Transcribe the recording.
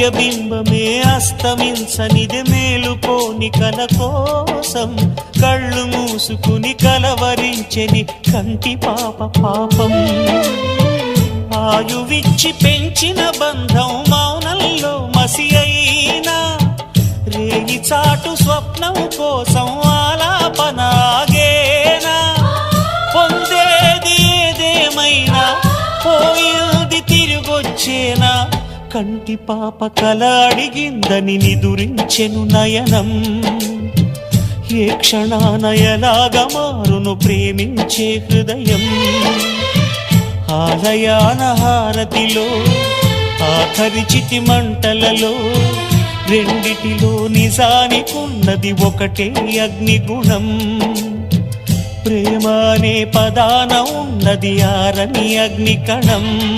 సూర్యబింబమే అస్తమించనిది మేలుకోని కల కోసం కళ్ళు మూసుకుని కలవరించని కంటి పాప పాపం. ఆయువిచ్చి పెంచిన బంధం మౌనంలో మసి అయినా రేగి చాటు స్వప్నం కోసం ఆలాపనాగేనా. పొందేది ఏదేమైనా పోయి కంటి పాప కల అడిగిందని నిదురించెను నయనం. ఏ క్షణాన ఎలాగ మారును ప్రేమించే హృదయం. ఆలయాన హారతిలో ఆఖరి చితి మంటలలో రెండిటిలో నిజానికున్నది ఒకటే అగ్నిగుణం. ప్రేమ అనే పదాన ఉన్నది ఆరని అగ్ని కణం